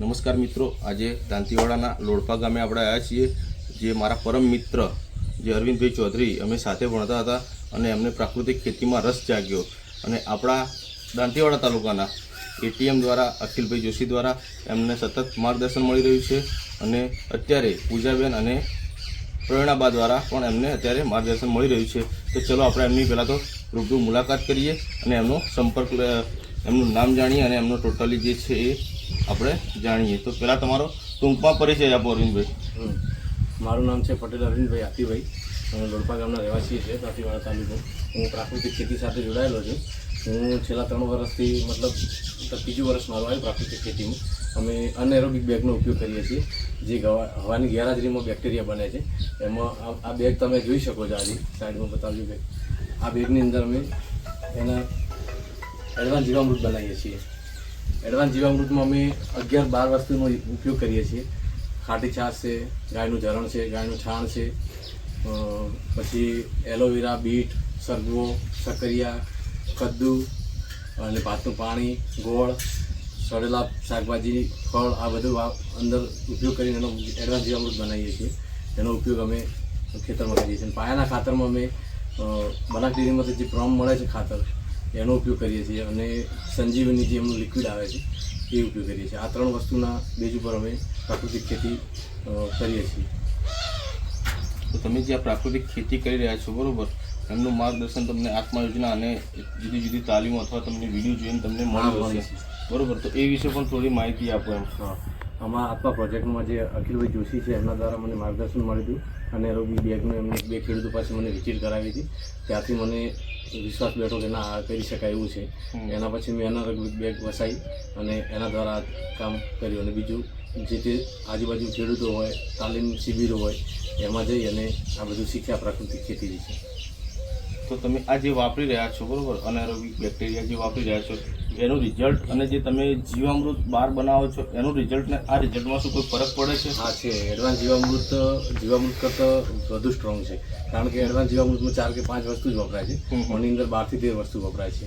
નમસ્કાર મિત્રો. આજે દાંતીવાડાના લોડપા ગામે આપણે આવ્યા છીએ, જે મારા પરમ મિત્ર, જે અરવિંદભાઈ ચૌધરી અમે સાથે ભણતા હતા અને એમને પ્રાકૃતિક ખેતીમાં રસ જાગ્યો. અને આપણા દાંતીવાડા તાલુકાના એટીએમ દ્વારા, અખિલભાઈ જોશી દ્વારા એમને સતત માર્ગદર્શન મળી રહ્યું છે અને અત્યારે પૂજાબેન અને પ્રેરણાબા દ્વારા પણ એમને અત્યારે માર્ગદર્શન મળી રહ્યું છે. તો ચલો આપણે એમની પહેલાં તો રૂબરૂ મુલાકાત કરીએ અને એમનો સંપર્ક એમનું નામ જાણીએ અને એમનો ટોટલી જે છે એ આપણે જાણીએ. તો પહેલાં તમારો ટૂંકમાં પરિચય આપો અરવિંદભાઈ. મારું નામ છે પટેલ અરવિંદભાઈ આતિભાઈ હું લોડપા ગામના રહેવાસી છે દાંતીવાડા તાલુકો. હું પ્રાકૃતિક ખેતી સાથે જોડાયેલો છું. હું છેલ્લા ત્રણ વર્ષથી, મતલબ ત્રીજું વર્ષ મારું આવ્યું પ્રાકૃતિક ખેતીમાં અમે અનએરોબિક બેગનો ઉપયોગ કરીએ છીએ. જે હવાની ગેરહાજરીમાં બેક્ટેરિયા બને છે. એમાં આ- આ બેગ તમે જોઈ શકો છો આજે સાઈડમાં બતાવજો બેગ આ બેગની અંદર અમે એના એડવાન્સ જીવામૃત બનાવીએ છીએ. એડવાન્સ જીવામૃતમાં અમે અગિયાર બાર વસ્તુનો ઉપયોગ કરીએ છીએ. ખાટી છાશ છે ગાયનું ઝરણ છે ગાયનું છાણ છે પછી એલોવેરા બીટ સરગવો સકરિયા કદ્દુ અને ભાતનું પાણી ગોળ સડેલા શાકભાજી ફળ આ બધું અંદર ઉપયોગ કરીને એનો એડવાન્સ જીવામૃત બનાવીએ છીએ. એનો ઉપયોગ અમે ખેતરમાં કરીએ છીએ. પાયાના ખાતરમાં અમે અ, જે પ્રોમ મળે છે ખાતર એનો ઉપયોગ કરીએ છીએ અને સંજીવની જે એમનું લિક્વિડ આવે છે એ ઉપયોગ કરીએ છીએ. આ ત્રણ વસ્તુના બેઝ ઉપર અમે પ્રાકૃતિક ખેતી કરીએ છીએ. તો તમે જે આ પ્રાકૃતિક ખેતી કરી રહ્યા છો બરોબર? એમનું માર્ગદર્શન તમને આત્મા યોજના અને જુદી જુદી તાલીમો અથવા તમને વીડિયો જોઈને તમને મળી મળ્યું મળી હશે બરોબર? તો એ વિશે પણ થોડી માહિતી આપો એમ. આમાં આત્મા પ્રોજેક્ટમાં જે અખિલભાઈ જોશી છે એમના દ્વારા મને માર્ગદર્શન મળ્યું હતું અને રોગી બેગનું એમને બે ખેડૂતો પાસે મને વિઝિટ કરાવી હતી. ત્યાંથી મને વિશ્વાસ બેઠો કે ના આ કરી શકાય એવું છે. એના પછી મેં એના બેગ વસાવી અને એના દ્વારા કામ કર્યું. અને બીજું જે તે આજુબાજુ ખેડૂતો હોય તાલીમ શિબિરો હોય એમાં જઈ અને આ બધું શીખ્યા પ્રાકૃતિક ખેતી વિશે તો તમે આ જે વાપરી રહ્યા છો બરાબર? અનારોગિક બેક્ટેરિયા જે વાપરી રહ્યા છો એનું રિઝલ્ટ અને જે તમે જીવામૃત બહાર બનાવો છો એનું રિઝલ્ટ ને આ રિઝલ્ટમાં શું કોઈ ફરક પડે છે? હા છે. એડવાન્સ જીવામૃત જીવામૃત કરતાં વધુ સ્ટ્રોંગ છે. કારણ કે એડવાન્સ જીવામૃતમાં ચાર કે પાંચ વસ્તુ જ વપરાય છે. ઓની અંદર બારથી તેર વસ્તુ વપરાય છે.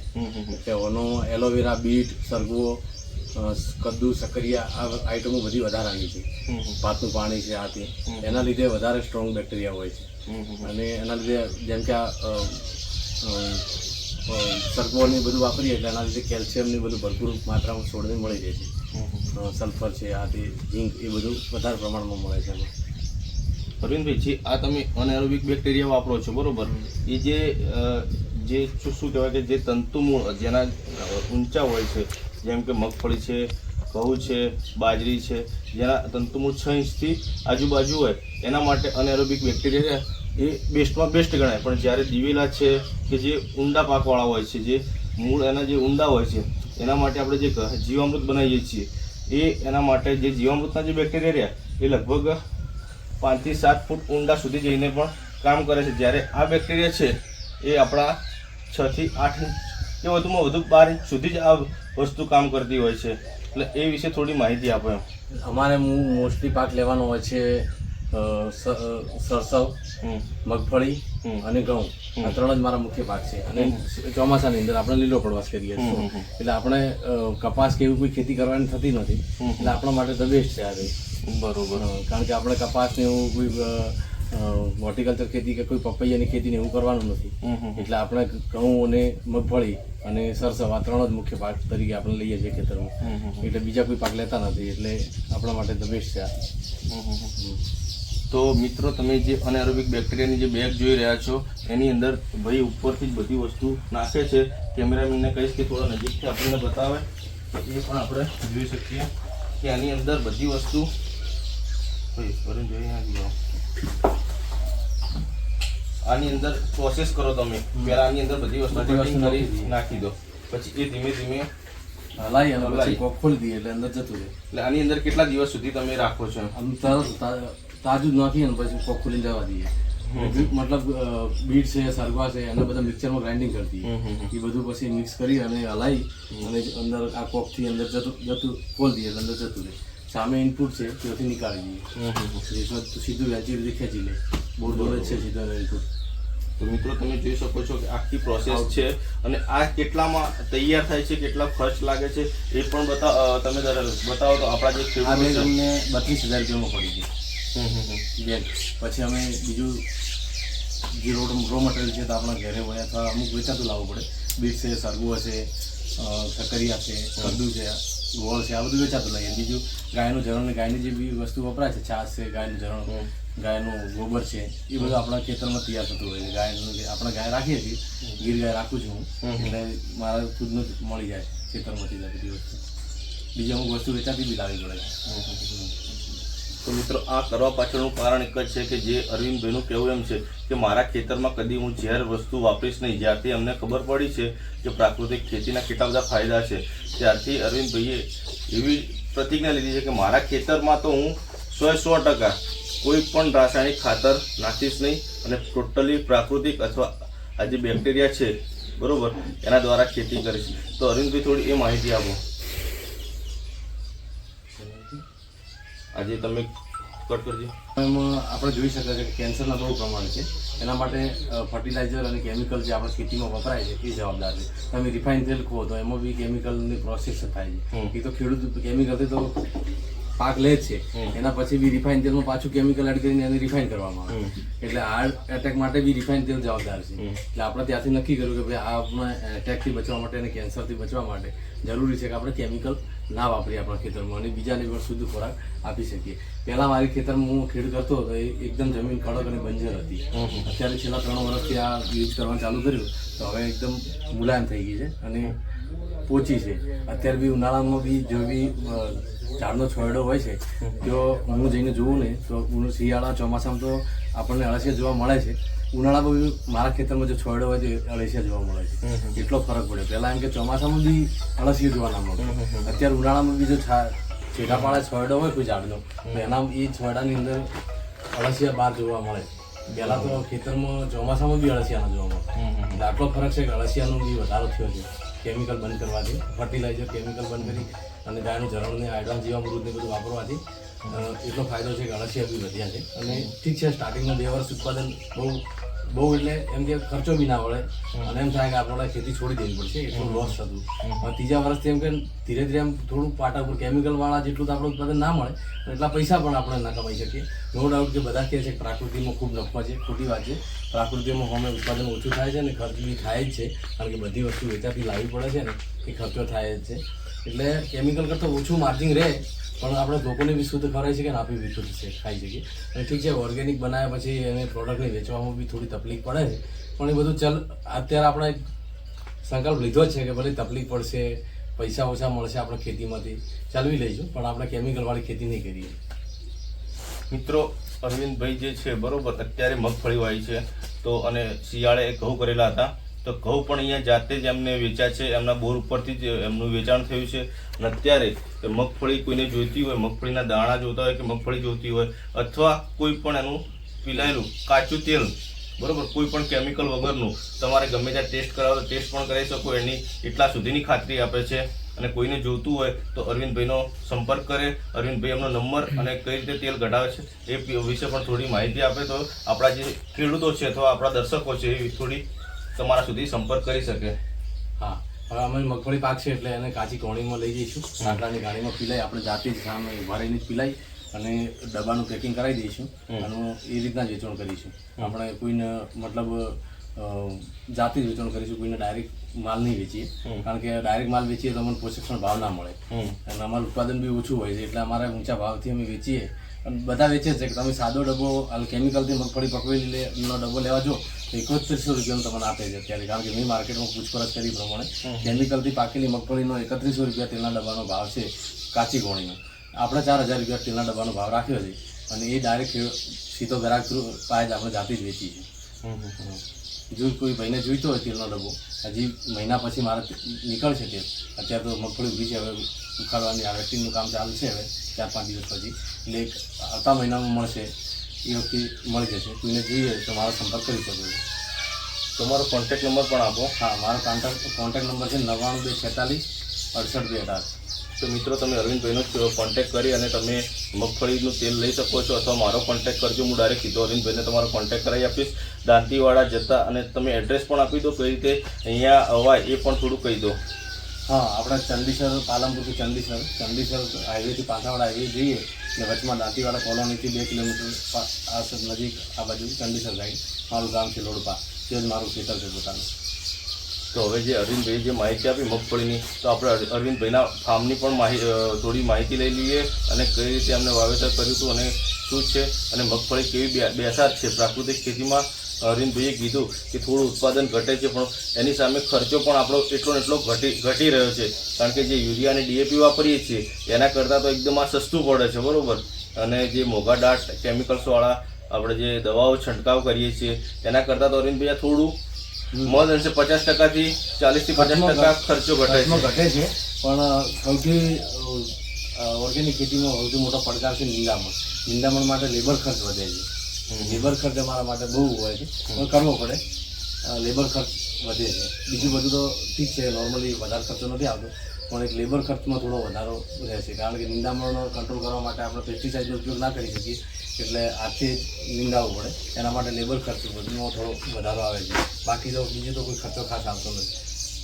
એટલે ઓનો એલોવેરા બીટ સરગવો કદ્દુ સકરિયા આ આઈટમો બધી વધારે આવી છે. ભાતનું પાણી છે આ તે. એના લીધે વધારે સ્ટ્રોંગ બેક્ટેરિયા હોય છે. અને એના લીધે જેમ કે આ અ, અ, બધું વાપરીએ એટલે એના લીધે કેલ્શિયમની બધું ભરપૂર માત્રામાં છોડને મળી રહે છે. સલ્ફર છે આ તે ઝીંક એ બધું વધારે પ્રમાણમાં મળે છે એમાં. અરવિંદભાઈ જે આ તમે અનએરોબિક બેક્ટેરિયા વાપરો છો બરોબર? એ જે જે શું શું કહેવાય કે જે તંતુમૂળ જેના ઊંચા હોય છે જેમ કે મગફળી છે ઘઉં છે બાજરી છે જેના તંતુમૂળ છ ઇંચથી આજુબાજુ હોય એના માટે અનએરોબિક બેક્ટેરિયા એ બેસ્ટમાં બેસ્ટ ગણાય. પણ જ્યારે દિવેલા છે કે જે ઊંડા પાકવાળા હોય છે, જે મૂળ એના જે ઊંડા હોય છે, એના માટે આપણે જે જીવામૃત બનાવીએ છીએ, એ એના માટે જે જીવામૃતના જે બેક્ટેરિયા રહ્યા, એ લગભગ પાંચથી સાત ફૂટ ઊંડા સુધી જઈને પણ કામ કરે છે. જ્યારે આ બેક્ટેરિયા છે, એ આપણા છથી આઠ ઇંચ કે વધુમાં વધુ બાર ઇંચ સુધી જ આ વસ્તુ કામ કરતી હોય છે. એટલે એ વિશે થોડી માહિતી આપો એમ. અમારે મોસ્ટલી પાક લેવાનો હોય છે સરસવ મગફળી અને ઘઉં. આ ત્રણ જ મારા મુખ્ય પાક છે. અને ચોમાસાની અંદર આપણે લીલો પડવાશ કરીએ છીએ. એટલે આપણે કપાસ કે એવી કોઈ ખેતી કરવાની થતી નથી. એટલે આપણા માટે તો બેસ્ટ છે આ. બરોબર. કારણ કે આપણે કપાસને એવું કોઈ હોર્ટિકલ્ચર ખેતી કે કોઈ પપૈયાની ખેતીને એવું કરવાનું નથી. એટલે આપણે ઘઉં અને મગફળી અને સરસવ આ ત્રણ જ મુખ્ય પાક તરીકે આપણે લઈએ છીએ ખેતરમાં. એટલે બીજા કોઈ પાક લેતા નથી. એટલે આપણા માટે તો બેસ્ટ છે આ. તો મિત્રો તમે જે અનારોબિક બેક્ટેરિયાની જે બેગ જોઈ રહ્યા છો એની અંદર ભાઈ ઉપરથી જ બધી વસ્તુ નાખે છે. કેમેરામેનને કહીશ કે થોડા નજીકથી આપણને બતાવે. એ પણ આપણે જોઈ શકીએ કે આની અંદર બધી વસ્તુ. આની અંદર પ્રોસેસ કરો તમે. પહેલા આની અંદર બધી વસ્તુ કરી નાખી દો. પછી એ ધીમે ધીમે હલાઈ અને પછી ખોલી દઈએ એટલે અંદર જતું રહે. એટલે આની અંદર કેટલા દિવસ સુધી તમે રાખો છો? આમ તરત તાજું જ નાખીએ ને પછી કોક ખોલીને જવા દઈએ. મતલબ બીટ છે સરગવા છે એને બધા મિક્સરમાં ગ્રાઇન્ડિંગ કરતી. એ બધું પછી મિક્સ કરી અને હલાવી અને અંદર આ કોકથી અંદર જતું જતું ખોલ દઈએ અંદર જતું રહે. સામે ઇનપુટ છે ત્યાંથી નીકાળી દઈએ. સીધું વેચી રીતે ખેંચી લે. બોર્ડ બોર્ડ જ છે સીધો ઇનપુટ તો મિત્રો તમે જોઈ શકો છો કે આખી પ્રોસેસ છે અને આ કેટલામાં તૈયાર થાય છે કેટલા ખર્ચ લાગે છે એ પણ બતા તમે બતાવો તો આપણા જે ખેડૂતો છે. બત્રીસ હજાર રૂપિયામાં પડી ગઈ. હમ, હમ, હમ. બેગ પછી અમે બીજું જે રો રો મટીરિયલ છે તો આપણા ઘરે હોય અથવા અમુક વેચાતું લાવવું પડે. બીટ છે સરગવો છે અ, સકરિયા છે કદ્દુ છે ગોળ છે આ બધું વેચાતું લઈએ. બીજું ગાયનું જરણ ગાયની જે બી વસ્તુ વપરાય છે છાશ છે ગાયનું જરણ ગાયનું ગોબર છે એ બધું આપણા ખેતરમાં તૈયાર થતું હોય છે. ગાયનું આપણે ગાય રાખીએ છીએ ગીર ગાય રાખું છું હું. એટલે મારા ખુદનું જ મળી જાય ખેતરમાંથી બધી વસ્તુ. બીજી અમુક વસ્તુ વેચાતી બી લાવવી પડે. તો મિત્રો આ કરવા પાછળનું કારણ એક જ છે કે જે અરવિંદભાઈનું કહેવું એમ છે કે મારા ખેતરમાં કદી હું ઝેર વસ્તુ વાપરીશ નહીં. જ્યારથી અમને ખબર પડી છે કે પ્રાકૃતિક ખેતીના કેટલા બધા ફાયદા છે. ત્યારથી અરવિંદભાઈએ એવી પ્રતિજ્ઞા લીધી છે કે મારા ખેતરમાં તો હું સો સો ટકા કોઈ પણ રાસાયણિક ખાતર નાખીશ નહીં અને ટોટલી પ્રાકૃતિક અથવા આ જે બેક્ટેરિયા છે, બરોબર, એના દ્વારા ખેતી કરીશ. તો અરવિંદભાઈ થોડી એ માહિતી આપો. આજે તમે કટ કરજો આપણે જોઈ શકાય છે કે કેન્સરના બહુ પ્રમાણ છે. એના માટે ફર્ટિલાઇઝર અને કેમિકલ જે આપણે ખેતીમાં વપરાય છે એ જવાબદાર છે. તમે રિફાઇન તેલ કહો તો એમાં બી કેમિકલની પ્રોસેસ થાય છે. એ તો ખેડૂત કેમિકલથી તો પાક લે છે. એના પછી બી રિફાઇન તેલમાં પાછું કેમિકલ એડ કરીને એને રિફાઇન કરવામાં આવે. એટલે હાર્ટ એટેક માટે બી રિફાઇન તેલ જવાબદાર છે. એટલે આપણે ત્યાંથી નક્કી કર્યું કે ભાઈ આ આપણે એટેકથી બચવા માટે અને કેન્સરથી બચવા માટે જરૂરી છે કે આપણે કેમિકલ ના વાપરીએ આપણા ખેતરમાં અને બીજાને પણ શુદ્ધ ખોરાક આપી શકીએ. પહેલાં મારી ખેતરમાં હું ખેડ કરતો હતો એ એકદમ જમીન કડક અને બંજર હતી. અત્યારે છેલ્લા ત્રણ વર્ષથી આ યુઝ કરવાનું ચાલુ કર્યું તો હવે એકદમ મુલાયમ થઈ ગઈ છે અને પોચી છે. અત્યારે બી ઉનાળામાં બી જો બી ઝાડનો છોડો હોય છે તો હું જઈને જોઉં ને તો ઉન- શિયાળા ચોમાસામાં તો આપણને અળસિયા જોવા મળે છે. ઉનાળામાં બી મારા ખેતરમાં જો છોડ્યો હોય તો એ અળસિયા જોવા મળે છે. એટલો ફરક પડે. પહેલાં એમ કે ચોમાસામાં બી અળસિયું જોવા ના મળે અત્યારે ઉનાળામાં બી જો છા- છેટા પાડે છોડ્યો હોય કોઈ ઝાડનો એના એ છોયડાની અંદર અળસિયા બહાર જોવા મળે પહેલાં તો ખેતરમાં ચોમાસામાં બી અળસિયા ના જોવા મળે એટલે આટલો ફરક છે કે અળસિયાનો બી વધારો થયો છે. કેમિકલ બંધ કરવાથી ફર્ટિલાઇઝર કેમિકલ બંધ કરી અને ગાયનું ઝરણને આયડન જીવામૃતને બધું વાપરવાથી એટલો ફાયદો છે કે અળસિયા બી વધ્યા છે. અને ઠીક છે સ્ટાર્ટિંગમાં બે વર્ષ ઉત્પાદન બહુ બહુ એટલે એમ કે ખર્ચો બી ના વળે. અને એમ થાય કે આપણે ખેતી છોડી દેવી પડશે એટલું લોસ થતું ત્રીજા વર્ષથી એમ કે ધીરે ધીરે એમ થોડું પાટા ઉપર કેમિકલવાળા જેટલું તો આપણે ઉત્પાદન ના મળે એટલા પૈસા પણ આપણે ના કમાઈ શકીએ. નો ડાઉટ કે બધા કહે છે કે પ્રાકૃતિમાં ખૂબ નફો છે ખોટી વાત છે. પ્રાકૃતિમાં હોમે ઉત્પાદન ઓછું થાય છે અને ખર્ચ બી થાય જ છે. કારણ કે બધી વસ્તુ વેચાતી લાવવી પડે છે ને એ ખર્ચો થાય જ છે. એટલે કેમિકલ કરતાં ઓછું માર્જિન રહે, પણ આપણે લોકોને બી શુદ્ધ ખવડાવી શકીએ ને આપણે બી શુદ્ધ છે ખાઈ શકીએ. અને ઠીક છે ઓર્ગેનિક બનાવ્યા પછી એને પ્રોડક્ટને વેચવામાં બી થોડી તકલીફ પડે છે. પણ એ બધું ચાલ, અત્યારે આપણે સંકલ્પ લીધો છે કે ભલે તકલીફ પડશે, પૈસા ઓછા મળશે આપણે ખેતીમાંથી, ચાલવી લઈશું, પણ આપણે કેમિકલવાળી ખેતી નહીં કરીએ. મિત્રો, અરવિંદભાઈ જે છે, બરોબર, અત્યારે મગફળી વાય છે. તો અને શિયાળે ઘઉં કરેલા હતા. તો ઘઉં પણ અહીંયા જાતે જ એમને વેચ્યા છે, એમના બોર ઉપરથી જ એમનું વેચાણ થયું છે. અને અત્યારે મગફળી કોઈને જોઈતી હોય, મગફળીના દાણા જોતા હોય કે મગફળી જોઈતી હોય, અથવા કોઈ પણ એનું પીલાયેલું કાચું તેલ, બરોબર, કોઈ પણ કેમિકલ વગરનું તમારે ગમે ત્યાં ટેસ્ટ કરાવો ટેસ્ટ પણ કરાવી શકો, એની એટલા સુધીની ખાતરી આપે છે. અને કોઈને જોઈતું હોય તો અરવિંદભાઈનો સંપર્ક કરે, અરવિંદભાઈ એમનો નંબર અને કઈ રીતે તેલ કઢાવે છે, એ વિશે પણ થોડી માહિતી આપે. તો આપણા જે ખેડૂતો છે અથવા આપણા દર્શકો છે, એ થોડી તમારા સુધી સંપર્ક કરી શકે. હા. હવે અમે મગફળી પાક છે એટલે એને કાચી કોણીમાં લઈ જઈશું. સાંકળાની ગાડીમાં પીલાઈ આપણે જાતે જ સામે ભરીને જ પીલાઈ અને ડબ્બાનું પેકિંગ કરાવી દઈશું અને એ રીતના જ વેચાણ કરીશું. આપણે કોઈને મતલબ જાતે જ વેચાણ કરીશું. કોઈને ડાયરેક્ટ માલ નહીં વેચીએ. કારણ કે ડાયરેક્ટ માલ વેચીએ તો અમને પોષણ ભાવ ના મળે. અને અમારું ઉત્પાદન બી ઓછું હોય છે. એટલે અમારા ઊંચા ભાવથી અમે વેચીએ. બધા વેચે છે કે તમે સાદો ડબ્બો હાલ કેમિકલથી મગફળી પકવેલી લે નો ડબ્બો લેવા જો તો એકત્રીસો રૂપિયાનો તમને આપે છે અત્યારે કારણ કે મેં માર્કેટમાં પૂછપરછ કરી પ્રમાણે. કેમિકલથી પાકેલી મગફળીનો એકત્રીસો રૂપિયા તેલના ડબ્બાનો ભાવ છે કાચી ગોળીનો આપણે ચાર હજાર રૂપિયા તેલના ડબ્બાનો ભાવ રાખ્યો છે અને એ ડાયરેક્ટ સીધો ગ્રાહક થ્રુ પાય જ આપણે જાતે જ વેચી છે હમ હમ જો કોઈ ભાઈને જોઈતો હોય તેલનો ડબ્બો હજી મહિના પછી મારે નીકળશે તેલ. અત્યારે તો મગફળી ઊભી છે હવે ઉખાડવાની હાર્વેસ્ટિંગનું કામ ચાલુ છે હવે ચાર પાંચ દિવસ પછી. એટલે એક આવતા મહિનામાં મળશે એ વખતે મળી જશે. કોઈને જોઈએ તો મારો સંપર્ક કરી શકો છો. તમારો કોન્ટેક નંબર પણ આપો. હા મારો કોન્ટેક્ટ કોન્ટેક નંબર છે નવ્વાણું બે છેતાલીસ અડસઠ બે અઢાર. તો મિત્રો તમે અરવિંદભાઈનો કોન્ટેક્ટ કરી અને તમે મગફળીનું તેલ લઈ શકો છો અથવા મારો કોન્ટેક્ટ કરજો. હું ડાયરેક્ટ સીધો અરવિંદભાઈને તમારો કોન્ટેક્ટ કરાવી આપીશ. દાંતીવાડા જતા અને તમે એડ્રેસ પણ આપી દો. કઈ રીતે અહીંયા અવાય એ પણ થોડું કહી દો. હા, આપણે ચંદીસર, પાલનપુરથી ચંદીસર ચંદીસર હાઈવેથી પાથાવાડા હાઈવે જઈએ એટલે વચમાં દાંતીવાડા કોલોનીથી બે કિલોમીટર પા- નજીક આ બાજુ ચંદીસર સાઈડ મારું ગામ છે લોડપા. તે જ મારું ખેતર છે પોતાનું. તો હવે જે અરવિંદભાઈ જે માહિતી આપી મગફળીની, તો આપણે અરવિંદભાઈના ફાર્મની પણ માહિ થોડી માહિતી લઈ લઈએ અને કઈ રીતે અમને વાવેતર કર્યું હતું અને શું છે અને મગફળી કેવી બેસાત છે પ્રાકૃતિક ખેતીમાં? અરવિંદભાઈએ કીધું કે થોડું ઉત્પાદન ઘટે છે પણ એની સામે ખર્ચો પણ આપણો એટલો ને એટલો ઘટી ઘટી રહ્યો છે. કારણ કે જે યુરિયા અને ડીએપી વાપરીએ છીએ એના કરતાં તો એકદમ આ સસ્તું પડે છે બરાબર? અને જે મોઘા ડાટ કેમિકલ્સવાળા આપણે જે દવાઓ છંટકાવ કરીએ છીએ એના કરતાં તો અરવિંદભાઈ થોડું મધ અંશે પચાસ ટકાથી ચાલીસથી પચાસ ટકા ખર્ચો ઘટે છે. ઘટે છે પણ સૌથી ઓર્ગેનિક ખેતીમાં સૌથી મોટો પડકાર છે નિંદામણ. નિંદામણ માટે લેબર ખર્ચ વધે છે. લેબર ખર્ચ અમારા માટે બહુ હોય છે. પણ કરવો પડે. લેબર ખર્ચ વધે છે. બીજું બધું તો ઠીક છે નોર્મલી વધારે ખર્ચો નથી આવતો. પણ એક લેબર ખર્ચમાં થોડો વધારો રહેશે કારણ કે નિંદામણનો કંટ્રોલ કરવા માટે આપણે પેસ્ટિસાઇડનો ઉપયોગ ના કરી શકીએ. એટલે હાથથી જ નિંદાવવું પડે. એના માટે લેબર ખર્ચ વધુમાં થોડો વધારો આવે છે. બાકી તો બીજો તો કોઈ ખર્ચો ખાસ આવતો નથી.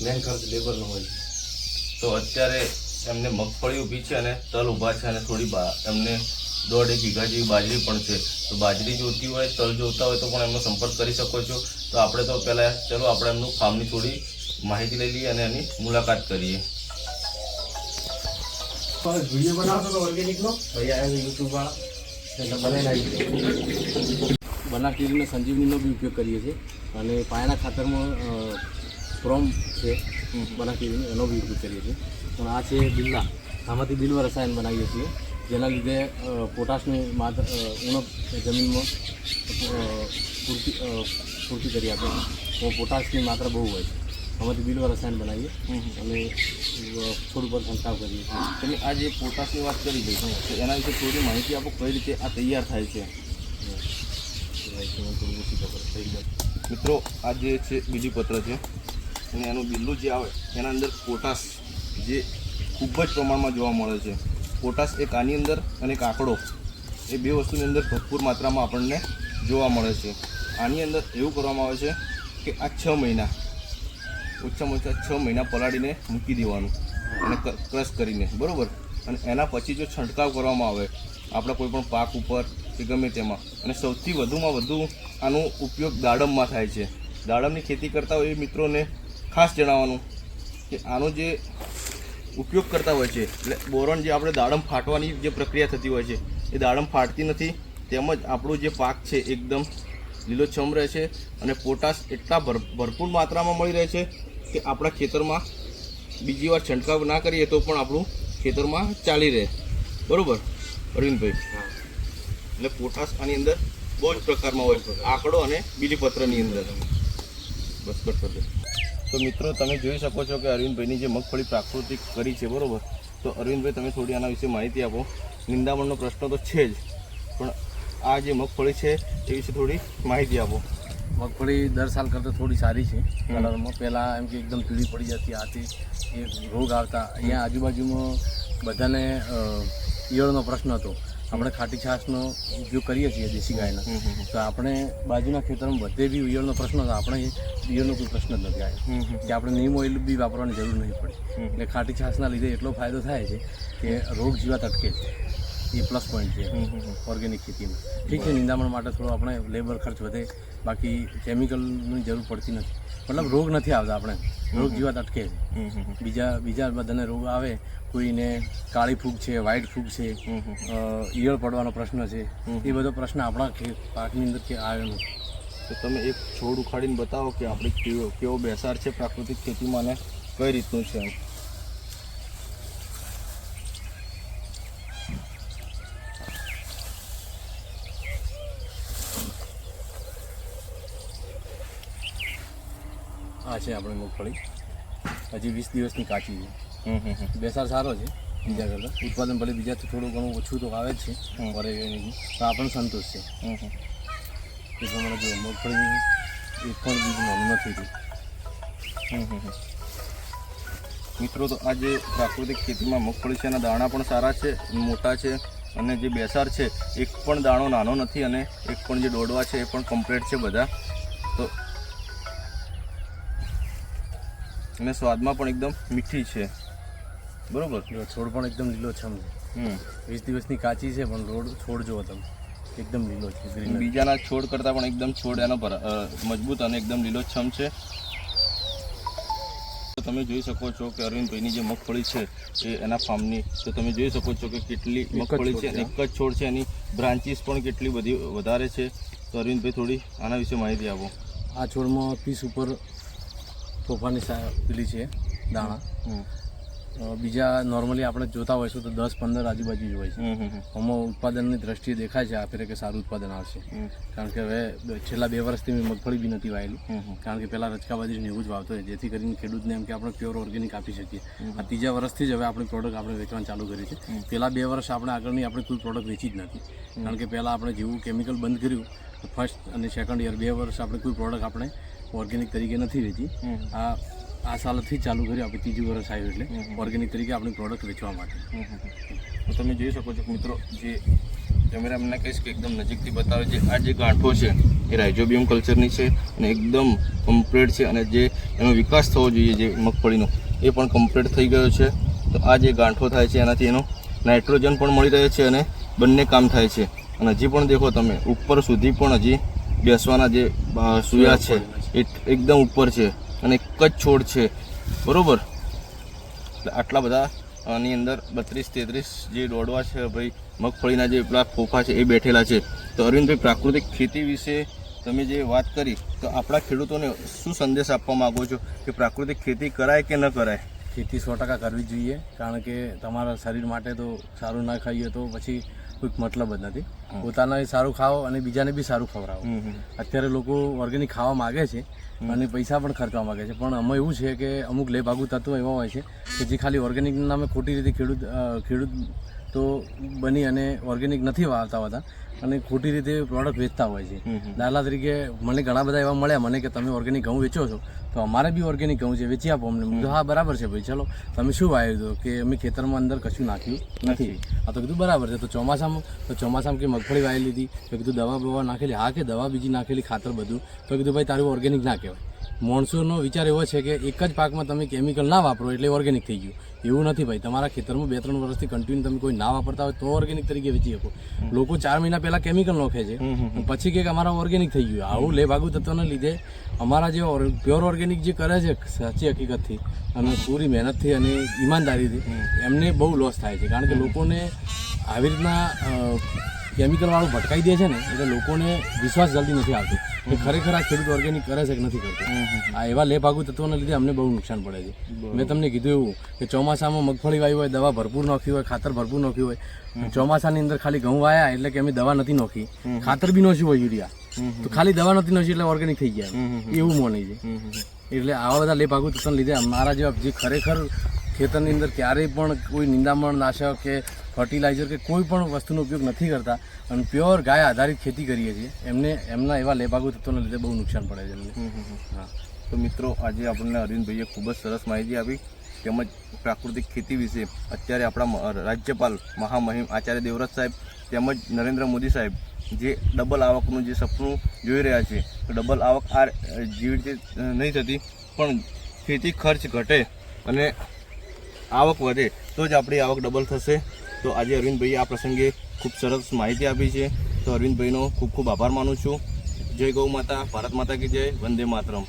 મેન ખર્ચ લેબરનો હોય છે. તો અત્યારે એમને મગફળી ઊભી છે અને તલ ઊભા છે અને થોડી એમને દોઢ એક વીઘા જેવી બાજરી પણ છે. તો બાજરી જોતી હોય તલ જોતા હોય તો પણ એમનો સંપર્ક કરી શકો છો. તો આપણે તો પહેલાં ચલો આપણે એમનું ફાર્મની થોડી માહિતી લઈ લઈએ અને એની મુલાકાત કરીએ. વીડિયો બનાવતો તો ઓર્ગેનિકનો ભાઈ આવ્યો યુટ્યુબ વાળા. એટલે બનાવીને આવી બનાસડીનો સંજીવનીનો બી ઉપયોગ કરીએ છીએ. અને પાયાના ખાતરમાં પ્રોમ છે બનાસડીનો એનો બી ઉપયોગ કરીએ છીએ. પણ આ છે બિલ્લા. આમાંથી બિલ્વ રસાયણ બનાવીએ છીએ. જેના લીધે પોટાશની માત્ર ઉણપ જમીનમાં પૂરતી પૂરતી કરી આપે તો પોટાશની માત્રા બહુ હોય છે. આમાંથી બિલ્વ રસાયણ બનાવીએ. અને છોડ ઉપર છંટકાવ કરીએ. તમે આ જે પોટાશની વાત કરી ભાઈ તો એના વિશે થોડી માહિતી આપો કઈ રીતે આ તૈયાર થાય છે? મિત્રો આ જે છે બીજું પત્ર છે અને એનું બિલ્લું જે આવે એના અંદર પોટાશ જે ખૂબ જ પ્રમાણમાં જોવા મળે છે. પોટાશ એક આની અંદર અને એક આંકડો એ બે વસ્તુની અંદર ભરપૂર માત્રામાં આપણને જોવા મળે છે. આની અંદર એવું કરવામાં આવે છે કે આ છ મહિના, ઓછામાં ઓછા છ મહિના પલાળીને મૂકી દેવાનું અને ક્રશ કરીને, બરાબર? અને એના પછી જો છંટકાવ કરવામાં આવે, આપણા કોઈ પણ પાક ઉપર કે ગમે તેમાં, અને સૌથી વધુમાં વધુ આનો ઉપયોગ દાડમમાં થાય છે. દાડમની ખેતી કરતા હોય એ મિત્રોને ખાસ જણાવવાનું કે આનો જે ઉપયોગ કરતા હોય છે. એટલે બોરોન જે આપણે દાડમ ફાટવાની જે પ્રક્રિયા થતી હોય છે એ દાડમ ફાટતી નથી. તેમજ આપણો જે પાક છે એકદમ લીલોછમ રહે છે અને પોટાશ એટલા ભર ભરપૂર માત્રામાં મળી રહે છે કે આપણા ખેતરમાં બીજી વાર છંટકાવ ના કરીએ તો પણ આપણું ખેતરમાં ચાલી રહે. બરાબર? અરવિંદભાઈ? એટલે પોટાશ આની અંદર બહુ જ પ્રકારમાં હોય છે. આંકડો અને બીજી પત્રની અંદર. બસ કટ કરી તો મિત્રો તમે જોઈ શકો છો કે અરવિંદભાઈની જે મગફળી પ્રાકૃતિક કરી છે બરાબર? તો અરવિંદભાઈ તમે થોડી આના વિશે માહિતી આપો. નિંદામણનો પ્રશ્ન તો છે જ પણ આ જે મગફળી છે એ વિશે થોડી માહિતી આપો. મગફળી દર સાલ કરતાં થોડી સારી છે. કલરમાં પહેલાં એમ કે એકદમ પીળી પડી જતી આથી એ રોગ આવતા. અહીંયા આજુબાજુમાં બધાને ઈયળનો પ્રશ્ન હતો. આપણે ખાટી છાશનો ઉપયોગ કરીએ છીએ દેશી ગાયના. તો આપણે બાજુના ખેતરમાં બધે બી ઉયળનો પ્રશ્ન હતો. આપણે ઉયળનો કોઈ પ્રશ્ન જ નથી આવ્યો. કે આપણે નીમ ઓઇલ બી વાપરવાની જરૂર નહીં પડે. એટલે ખાટી છાશના લીધે એટલો ફાયદો થાય છે કે રોગ જીવાત અટકે છે. એ પ્લસ પોઈન્ટ છે. ઓર્ગેનિક ખેતીમાં ઠીક છે નિંદામણ માટે થોડો આપણે લેબર ખર્ચ વધે બાકી કેમિકલની જરૂર પડતી નથી. મતલબ રોગ નથી આવતા આપણે. રોગ જીવાત અટકે છે. બીજા બીજા બધાને રોગ આવે કોઈને કાળી ફૂગ છે વ્હાઇટ ફૂગ છે ઈયળ પડવાનો પ્રશ્ન છે. એ બધો પ્રશ્ન આપણા પાકની અંદર કે આવ્યો નથી તો તમે એક છોડ ઉખાડીને બતાવો કે આપણે કેવો કેવો બેસાર છે પ્રાકૃતિક ખેતીમાં અને કઈ રીતનું છે? છે આપણે મગફળી. હજી વીસ દિવસની કાચી છે. હમ હમ હમ. બેસાર સારો છે બીજા કરતાં. ઉત્પાદન ભલે બીજાથી થોડું ઘણું ઓછું તો આવે જ છે તો આપણને સંતોષ છે. એ પ્રમાણે જો મગફળીની એક પણ બીજ નાનું નથી હમ. મિત્રો તો આ જે પ્રાકૃતિક ખેતીમાં મગફળી છે એના દાણા પણ સારા છે મોટા છે અને જે બેસાર છે એક પણ દાણો નાનો નથી અને એક પણ જે દોડવા છે એ પણ કમ્પ્લીટ છે બધા. તો અને સ્વાદમાં પણ એકદમ મીઠી છે. બરોબર? છોડ પણ એકદમ લીલો છે હમ. વીસ દિવસની કાચી છે પણ રોડ છોડ જુઓ તમે. એકદમ લીલો છે ગ્રીન બીજાના છોડ કરતાં પણ એકદમ છોડ એનો મજબૂત અને એકદમ લીલોછમ છે. તો તમે જોઈ શકો છો કે અરવિંદભાઈની જે મગફળી છે એ એના ફાર્મની. તો તમે જોઈ શકો છો કે કેટલી મગફળી છે એક જ છોડ છે એની બ્રાન્ચીસ પણ કેટલી બધી વધારે છે. તો અરવિંદભાઈ થોડી આના વિશે માહિતી આપો. આ છોડમાં પીસ ઉપર તોફાની પેલી છે દાણા. બીજા નોર્મલી આપણે જોતા હોઈશું તો દસ પંદર આજુબાજુ જ હોય છે. આમાં ઉત્પાદનની દ્રષ્ટિએ દેખાય છે આ ફેરે કે સારું ઉત્પાદન આવશે. કારણ કે હવે છેલ્લા બે વર્ષથી મેં મગફળી બી નથી વાયેલી. કારણ કે પહેલાં રચકાબાજી ને એવું જ વાવતો હોય. જેથી કરીને ખેડૂતને એમ કે આપણે પ્યોર ઓર્ગેનિક આપી શકીએ. આ ત્રીજા વર્ષથી જ હવે આપણે પ્રોડક્ટ આપણે વેચવાનું ચાલુ કરી છે. પહેલાં બે વર્ષ આપણે આગળની આપણે કોઈ પ્રોડક્ટ વેચી જ નથી. કારણ કે પહેલાં આપણે જેવું કેમિકલ બંધ કર્યું ફર્સ્ટ અને સેકન્ડ યર બે વર્ષ આપણે કોઈ પ્રોડક્ટ આપણે ઓર્ગેનિક તરીકે નથી વેચી. આ આ સાલથી ચાલુ કર્યું આપણે ત્રીજું વર્ષ આવ્યું એટલે. ઓર્ગેનિક તરીકે આપણી પ્રોડક્ટ વેચવા માટે. તો તમે જોઈ શકો છો મિત્રો જે કેમેરામેનને કહીશ કે એકદમ નજીકથી બતાવે છે આ જે ગાંઠો છે એ રાઇઝોબિયમ કલ્ચરની છે અને એકદમ કમ્પ્લીટ છે અને જે એનો વિકાસ થવો જોઈએ જે મગફળીનો એ પણ કમ્પ્લીટ થઈ ગયો છે. તો આ જે ગાંઠો થાય છે એનાથી એનો નાઇટ્રોજન પણ મળી રહે છે અને બંને કામ થાય છે. અને હજી પણ દેખો તમે ઉપર સુધી પણ હજી બેસવાના જે સુયા છે. એકદમ ઉપર છે અને એક જ છોડ છે. બરાબર? આટલા બધા આની અંદર બત્રીસ તેત્રીસ જે દોડવા છે ભાઈ, મગફળીના જે પેલા ફોફા છે એ બેઠેલા છે. તો અરવિંદભાઈ, પ્રાકૃતિક ખેતી વિશે તમે જે વાત કરી, તો આપણા ખેડૂતોને શું સંદેશ આપવા માગો છો કે પ્રાકૃતિક ખેતી કરાય કે ન કરાય? ખેતી સો ટકા કરવી જોઈએ, કારણ કે તમારા શરીર માટે તો સારું ના ખાઈએ તો પછી કોઈ મતલબ જ નથી. પોતાને સારું ખાઓ અને બીજાને બી સારું ખવડાવો. અત્યારે લોકો ઓર્ગેનિક ખાવા માગે છે અને પૈસા પણ ખર્ચવા માગે છે. પણ આમાં એવું છે કે અમુક લેભાગુ તત્વો એવા હોય છે કે જે ખાલી ઓર્ગેનિકના નામે ખોટી રીતે ખેડૂત ખેડૂત તો બની અને ઓર્ગેનિક નથી વાવતા હોતા. અને ખોટી રીતે પ્રોડક્ટ વેચતા હોય છે. દાખલા તરીકે મને ઘણા બધા એવા મળ્યા મને કે તમે ઓર્ગેનિક ઘઉં વેચો છો તો અમારે બી ઓર્ગેનિક ઘઉં છે વેચી આપો અમને. કીધું હા બરાબર છે ભાઈ ચલો. તમે શું વાવ્યું હતું? કે અમે ખેતરમાં અંદર કશું નાખ્યું નથી. આ તો કીધું બરાબર છે. તો ચોમાસામાં તો ચોમાસામાં કે મગફળી વાવી લીધી તો કીધું દવા બવા નાખેલી. હા કે દવા બીજી નાખેલી ખાતર બધું. તો કીધું ભાઈ તારું ઓર્ગેનિક ના કહેવાય. માણસોનો વિચાર એવો છે કે એક જ પાકમાં તમે કેમિકલ ના વાપરો એટલે ઓર્ગેનિક થઈ ગયું. એવું નથી ભાઈ. તમારા ખેતરમાં બે ત્રણ વર્ષથી કન્ટિન્યુ તમે કોઈ ના વાપરતા હોય તો ઓર્ગેનિક તરીકે વેચી શકો. લોકો ચાર મહિના પહેલા કેમિકલ નોખે છે. પછી કે અમારા ઓર્ગેનિક થઈ ગયું. આવું લેભાગુ તત્વને લીધે અમારા જે પ્યોર ઓર્ગેનિક જે કરે છે સાચી હકીકતથી અને પૂરી મહેનતથી અને ઈમાનદારીથી એમને બહુ લોસ થાય છે. કારણ કે લોકોને આવી રીતના કેમિકલ વાળું ભટકાઈ દે છે ને એટલે લોકોને વિશ્વાસ જલ્દી નથી આવતો કે ખરેખર આ ખેડૂત ઓર્ગેનિક કરે છે કે નથી કરતો. આ એવા લેભાગુ તત્વોને લીધે અમને બહુ નુકસાન પડે છે. મેં તમને કીધું એવું કે ચોમાસામાં મગફળી વાવી હોય દવા ભરપૂર નાખી હોય ખાતર ભરપૂર નાખ્યું હોય ચોમાસાની અંદર ખાલી ઘઉં વાયા એટલે કે અમે દવા નથી નાખી. ખાતર બી નોખ્યું હોય યુરિયા. તો ખાલી દવા નથી નોખી એટલે ઓર્ગેનિક થઈ ગયા. એવું મોની છે. એટલે આવા બધા લેભાગુ તત્વોને લીધે અમારા જેવા જે ખરેખર ખેતરની અંદર ક્યારેય પણ કોઈ નિંદામણ નાશક કે ફર્ટિલાઇઝર કે કોઈ પણ વસ્તુનો ઉપયોગ નથી કરતા અને પ્યોર ગાય આધારિત ખેતી કરીએ છીએ. એમને, એમના એવા લેભાગુ તત્વોના લીધે બહુ નુકસાન પડે છે. હા. તો મિત્રો, આજે આપણને અરવિંદભાઈએ ખૂબ જ સરસ માહિતી આપી તેમજ પ્રાકૃતિક ખેતી વિશે. અત્યારે આપણા રાજ્યપાલ મહામહિમ આચાર્ય દેવવ્રત સાહેબ તેમજ નરેન્દ્ર મોદી સાહેબ જે ડબલ આવકનું જે સપનું જોઈ રહ્યા છે ડબલ આવક આ જેવી રીતે નહીં થતી, પણ ખેતી ખર્ચ ઘટે અને આવક વધે, તો જ આપણી આવક ડબલ થશે. તો આજે અરવિંદભાઈએ આ પ્રસંગે ખૂબ સરસ માહિતી આપી છે. તો અરવિંદભાઈનો ખૂબ ખૂબ આભાર માનું છું. જય ગૌ માતા, ભારત માતા કી જય, વંદે માતરમ.